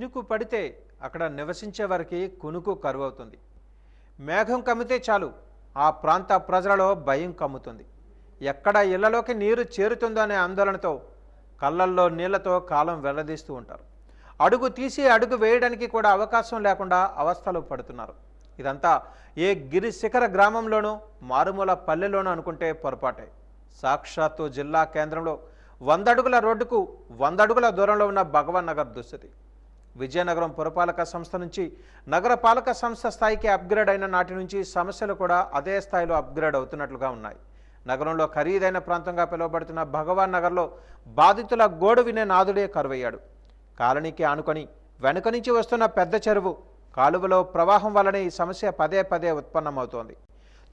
చినుకు పడితే అక్కడ నివసించే వారికి కునుకు కరువవుతుంది. మేఘం కమ్మితే చాలు ఆ ప్రాంత ప్రజలలో భయం కమ్ముతుంది. ఎక్కడ ఇళ్ళలోకి నీరు చేరుతుందో అనే ఆందోళనతో కళ్ళల్లో నీళ్ళతో కాలం వెల్లదీస్తూ ఉంటారు. అడుగు తీసి అడుగు వేయడానికి కూడా అవకాశం లేకుండా అవస్థలు పడుతున్నారు. ఇదంతా ఏ గిరిశిఖర గ్రామంలోనూ మారుమూల పల్లెలోనూ అనుకుంటే పొరపాటే. సాక్షాత్తు జిల్లా కేంద్రంలో వంద అడుగుల రోడ్డుకు వంద అడుగుల దూరంలో ఉన్న భగవాన్ నగర్ దుస్థితి. విజయనగరం పురపాలక సంస్థ నుంచి నగరపాలక సంస్థ స్థాయికి అప్గ్రేడ్ అయిన నాటి నుంచి సమస్యలు కూడా అదే స్థాయిలో అప్గ్రేడ్ అవుతున్నట్లుగా ఉన్నాయి. నగరంలో ఖరీదైన ప్రాంతంగా పిలువబడుతున్న భగవాన్ నగర్లో బాధితుల గోడు వినే నాదుడే కరువయ్యాడు. కాలనీకి ఆనుకొని వెనుక నుంచి వస్తున్న పెద్ద చెరువు కాలువలో ప్రవాహం వల్లనే ఈ సమస్య పదే పదే ఉత్పన్నమవుతోంది.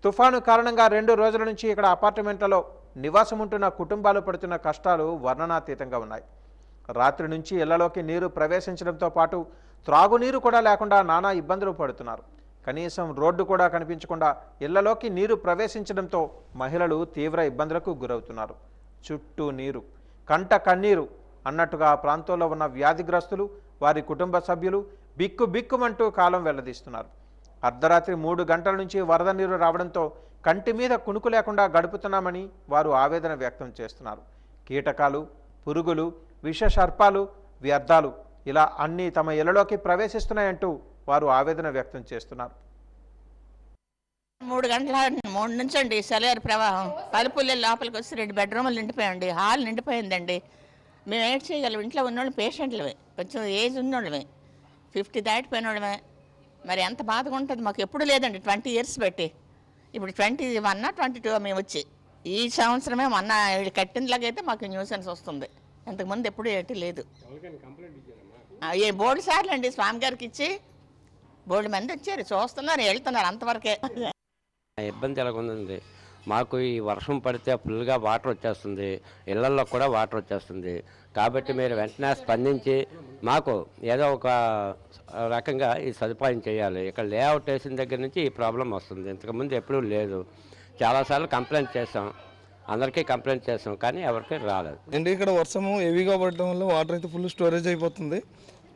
తుఫాను కారణంగా రెండు రోజుల నుంచి ఇక్కడ అపార్ట్మెంట్లలో నివాసం ఉంటున్న కుటుంబాలు పడుతున్న కష్టాలు వర్ణనాతీతంగా ఉన్నాయి. రాత్రి నుంచి ఇళ్ళలోకి నీరు ప్రవేశించడంతో పాటు త్రాగునీరు కూడా లేకుండా నానా ఇబ్బందులు పడుతున్నారు. కనీసం రోడ్డు కూడా కనిపించకుండా ఇళ్ళలోకి నీరు ప్రవేశించడంతో మహిళలు తీవ్ర ఇబ్బందులకు గురవుతున్నారు. చుట్టూ నీరు కంట కన్నీరు అన్నట్టుగా ఆ ప్రాంతంలో ఉన్న వ్యాధిగ్రస్తులు వారి కుటుంబ సభ్యులు బిక్కు బిక్కుమంటూ కాలం వెల్లదీస్తున్నారు అర్ధరాత్రి మూడు గంటల నుంచి వరద నీరు రావడంతో కంటి మీద కునుకు లేకుండా గడుపుతున్నామని వారు ఆవేదన వ్యక్తం చేస్తున్నారు. కీటకాలు పురుగులు విష సర్పాలు వ్యర్థాలు ఇలా అన్నీ తమ ఇళ్ళలోకి ప్రవేశిస్తున్నాయంటూ వారు ఆవేదన వ్యక్తం చేస్తున్నారు. మూడు గంటల మూడు నుంచి అండి సెలయర్ ప్రవాహం. తలుపులు లోపలికి వచ్చి రెండు బెడ్రూములు నిండిపోయండి హాల్ నిండిపోయిందండి. మేము ఏం చేయగలం? ఇంట్లో ఉన్నోళ్ళు పేషెంట్లమే. కొంచెం ఏజ్ ఉన్నోళ్ళమే. ఫిఫ్టీ దాటిపోయిన వాళ్ళమే మరి ఎంత బాధగా ఉంటుంది మాకు? ఎప్పుడు లేదండి ట్వంటీ ఇయర్స్ పెట్టి. ఇప్పుడు ట్వంటీ వన్ ట్వంటీ టూ మేము వచ్చి. ఈ సంవత్సరమే మొన్న కట్టినలాగైతే మాకు న్యూసెన్స్ వస్తుంది. ఇంతకుముందు ఎప్పుడు ఎటు లేదు. ఏ బోర్డు సార్లు అండి స్వామి గారికి ఇచ్చి బోర్డు మంది వచ్చారు చూస్తున్నారు వెళ్తున్నారు అంతవరకే. ఇబ్బంది ఎలాగుందండి మాకు ఈ వర్షం పడితే ఫుల్గా వాటర్ వచ్చేస్తుంది ఇళ్ళల్లో కూడా వాటర్ వచ్చేస్తుంది. కాబట్టి మీరు వెంటనే స్పందించి మాకు ఏదో ఒక రకంగా ఈ సదుపాయం చేయాలి. ఇక్కడ లేఅవుట్ వేసిన దగ్గర నుంచి ఈ ప్రాబ్లం వస్తుంది. ఇంతకుముందు ఎప్పుడూ లేదు. చాలాసార్లు కంప్లైంట్ చేసాం అందరికీ కంప్లైంట్ చేస్తాం కానీ ఎవరికి రాలేదు. అండి ఇక్కడ వర్షము హెవీగా పడటం వల్ల వాటర్ అయితే ఫుల్ స్టోరేజ్ అయిపోతుంది.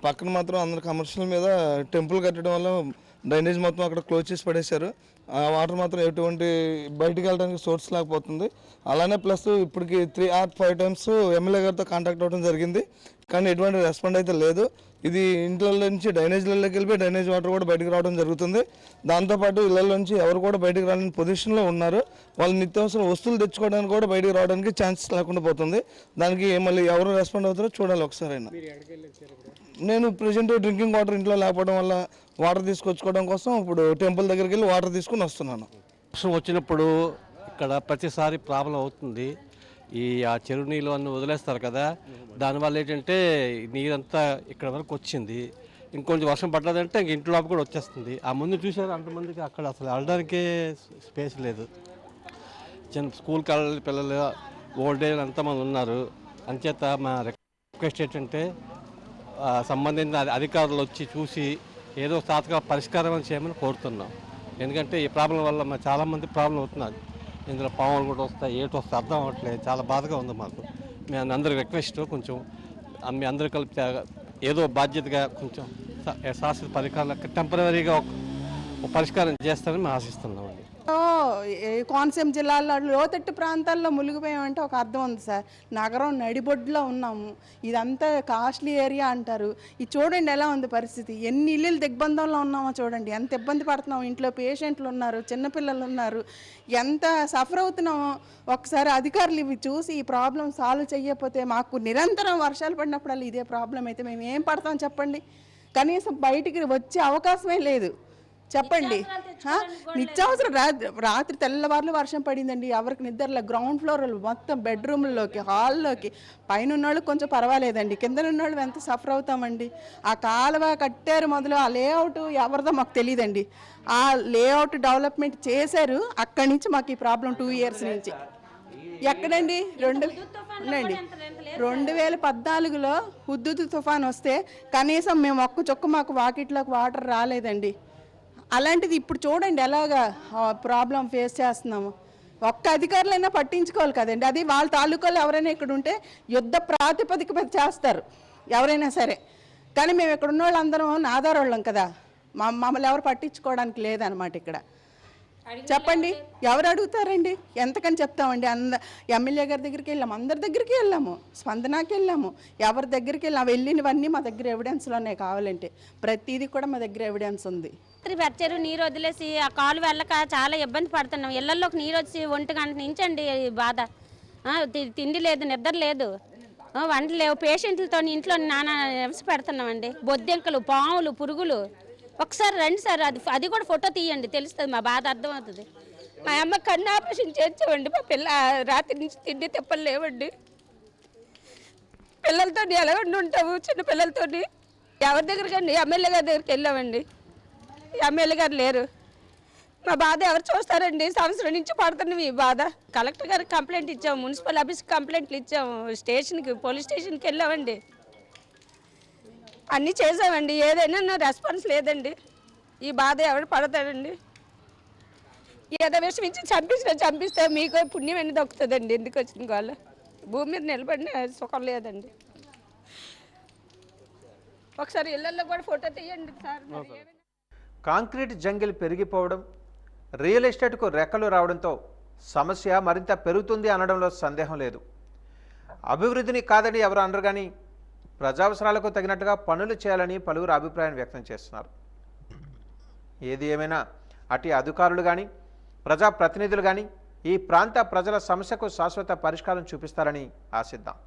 పక్కన మాత్రం అందరు కమర్షియల్ మీద టెంపుల్ కట్టడం వల్ల డ్రైనేజ్ మొత్తం అక్కడ క్లోజ్ చేసి పడేశారు. ఆ వాటర్ మాత్రం ఎటువంటి బయటికి వెళ్ళడానికి సోర్స్ లేకపోతుంది. అలానే ప్లస్ ఇప్పటికి three or five times MLA గారితో కాంటాక్ట్ అవ్వడం జరిగింది. కానీ ఎటువంటి రెస్పాండ్ అయితే లేదు. ఇది ఇంట్లో నుంచి డ్రైనేజ్లలోకి వెళ్ళిపోయి డ్రైనేజ్ వాటర్ కూడా బయటకు రావడం జరుగుతుంది. దాంతోపాటు ఇళ్ళ నుంచి ఎవరు కూడా బయటకు రాని పొజిషన్లో ఉన్నారు. వాళ్ళు నిత్యావసర వస్తువులు తెచ్చుకోవడానికి కూడా బయటకు రావడానికి ఛాన్సెస్ లేకుండా పోతుంది. దానికి మళ్ళీ ఎవరు రెస్పాండ్ అవుతారో చూడాలి ఒకసారి అయినా. నేను ప్రజెంట్ డ్రింకింగ్ వాటర్ ఇంట్లో లేకపోవడం వల్ల వాటర్ తీసుకొచ్చుకోవడం కోసం ఇప్పుడు టెంపుల్ దగ్గరికి వెళ్ళి వాటర్ తీసుకుని వస్తున్నాను. వర్షం వచ్చినప్పుడు ఇక్కడ ప్రతిసారి ప్రాబ్లం అవుతుంది. ఈ ఆ చెరువు నీళ్ళు అన్నీ వదిలేస్తారు కదా. దానివల్ల ఏంటంటే నీరంతా ఇక్కడ వరకు వచ్చింది. ఇంకొంచెం వర్షం పడ్డదంటే ఇంక ఇంటి కూడా వచ్చేస్తుంది. ఆ ముందు చూసారు అంతమందికి అక్కడ అసలు వెళ్ళడానికే స్పేస్ లేదు. చిన్న స్కూల్కి వెళ్ళే పిల్లలు ఓల్డ్ ఏజ్ అంతమంది ఉన్నారు. అంచేత మా రిక్వెస్ట్ ఏంటంటే సంబంధించిన అధికారులు వచ్చి చూసి ఏదో తాత్కాల పరిష్కారం చేయమని కోరుతున్నాం. ఎందుకంటే ఈ ప్రాబ్లం వల్ల మా చాలామంది ప్రాబ్లం అవుతున్నారు. ఇందులో పాములు కూడా వస్తాయి ఏటు వస్తాయి అర్థం అవ్వట్లేదు. చాలా బాధగా ఉంది మాకు. మీ అందరి రిక్వెస్ట్ కొంచెం మీ అందరూ కలిపి ఏదో బాధ్యతగా కొంచెం శాశ్వత పరిష్కారం టెంపరీగా పరిష్కారం చేస్తారని మేము ఆశిస్తున్నామండి కోనసీమ జిల్లాలో లోతట్టు ప్రాంతాల్లో మునిగిపోయామంటే ఒక అర్థం ఉంది సార్. నగరం నడిబొడ్డులో ఉన్నాము. ఇదంతా కాస్ట్లీ ఏరియా అంటారు. ఇది చూడండి ఎలా ఉంది పరిస్థితి. ఎన్ని ఇల్లులు దిగ్బంధంలో ఉన్నామో చూడండి. ఎంత ఇబ్బంది పడుతున్నాం. ఇంట్లో పేషెంట్లు ఉన్నారు చిన్నపిల్లలు ఉన్నారు. ఎంత సఫర్ అవుతున్నామో ఒకసారి అధికారులు ఇవి చూసి ఈ ప్రాబ్లం సాల్వ్ చేయకపోతే మాకు నిరంతరం వర్షాలు పడినప్పుడల్లా ఇదే ప్రాబ్లం అయితే మేము ఏం పడతాం చెప్పండి. కనీసం బయటికి వచ్చే అవకాశమే లేదు. చెప్పండి? నిత్యావసరం రాత్రి రాత్రి తెల్లవారులు వర్షం పడిందండి. ఎవరికి నిద్రలో గ్రౌండ్ ఫ్లోర్ మొత్తం బెడ్రూమ్లోకి హాల్లోకి. పైన ఉన్నోళ్ళు కొంచెం పర్వాలేదండి. కింద ఉన్నోళ్ళు ఎంత సఫర్ అవుతామండి? ఆ కాలువ కట్టారు మొదలు ఆ లేఅవుట్ ఎవరిదో మాకు తెలియదండి ఆ లేఅవుట్ డెవలప్మెంట్ చేశారు. అక్కడి నుంచి మాకు ఈ ప్రాబ్లం టూ ఇయర్స్ నుంచి. ఎక్కడండి? రెండు ఉండండి. రెండు వేల పద్నాలుగులో హుద్దుతు తుఫాన్ వస్తే కనీసం మేము ఒక్క చొక్క మాకు వాకిట్లోకి వాటర్ రాలేదండి. అలాంటిది ఇప్పుడు చూడండి ఎలాగా ప్రాబ్లం ఫేస్ చేస్తున్నాము. ఒక్క అధికారులైనా పట్టించుకోవాలి కదండి. అది వాళ్ళ తాలూకాలో ఎవరైనా ఇక్కడ ఉంటే యుద్ధ ప్రాతిపదిక మీద చేస్తారు ఎవరైనా సరే. కానీ మేము ఇక్కడ ఉన్న వాళ్ళందరం నాదారోళ్ళం కదా. మా మమ్మల్ని ఎవరు పట్టించుకోవడానికి లేదనమాట ఇక్కడ. చెప్పండి. ఎవరు అడుగుతారండి? ఎంతకని చెప్తామండి? అంద ఎమ్మెల్యే గారి దగ్గరికి వెళ్ళాము. అందరి దగ్గరికి వెళ్ళాము. స్పందనకి వెళ్ళాము. ఎవరి దగ్గరికి వెళ్ళాము? వెళ్ళినవన్నీ మా దగ్గర ఎవిడెన్స్లు ఉన్నాయి కావాలంటే. ప్రతిదీ కూడా మా దగ్గర ఎవిడెన్స్ ఉంది. రాత్రి పెట్టారు నీరు వదిలేసి ఆ కాలు వెళ్ళక చాలా ఇబ్బంది పడుతున్నాం. ఇళ్ళలోకి నీరు వచ్చి ఒంటి గంట నుంచి అండి ఈ బాధ. తిండి లేదు నిద్ర లేదు. వంట లేవు. పేషెంట్లతో ఇంట్లో నానా హింస పెడుతున్నామండి. బొద్దెంకలు పాములు పురుగులు. ఒకసారి రండి సార్ అది అది కూడా ఫోటో తీయండి తెలుస్తుంది మా బాధ అర్థమవుతుంది. మా అమ్మ కన్ను ఆపరేషన్ చేర్చామండి మా పిల్ల రాత్రి నుంచి తిండి తిప్పలు లేవండి. పిల్లలతో ఎలాగండి ఉంటాము చిన్న పిల్లలతో ఎవరి దగ్గరికి ఎమ్మెల్యే గారి దగ్గరికి వెళ్ళామండి. ఎమ్మెల్యే గారు లేరు. మా బాధ ఎవరు చూస్తారండి? సంవత్సరం నుంచి పడుతున్నాం ఈ బాధ. కలెక్టర్ గారికి కంప్లైంట్ ఇచ్చాము మున్సిపల్ ఆఫీస్కి కంప్లైంట్లు ఇచ్చాము స్టేషన్కి పోలీస్ స్టేషన్కి వెళ్ళామండి. అన్నీ చేసామండి ఏదైనా రెస్పాన్స్ లేదండి. ఈ బాధ ఎవరు పడతాడండి ఏదో విషయం ఇచ్చి చంపించిన చంపిస్తే మీకు పుణ్యం ఎన్ని దొక్కుతుందండి? ఎందుకు వచ్చిన వాళ్ళు భూమి మీద నిలబడిన సుఖం లేదండి. ఒకసారి ఇళ్ళల్లో కూడా ఫోటో తీయండి సార్. కాంక్రీట్ జంగిల్ పెరిగిపోవడం రియల్ ఎస్టేట్కు రెక్కలు రావడంతో సమస్య మరింత పెరుగుతుంది అనడంలో సందేహం లేదు. అభివృద్ధిని కాదని ఎవరు అనరు కానీ ప్రజావసరాలకు తగినట్టుగా పనులు చేయాలని పలువురు అభిప్రాయం వ్యక్తం చేస్తున్నారు. ఏది ఏమైనా అటు అధికారులు కానీ ప్రజాప్రతినిధులు కానీ ఈ ప్రాంత ప్రజల సమస్యకు శాశ్వత పరిష్కారం చూపిస్తారని ఆశిద్దాం.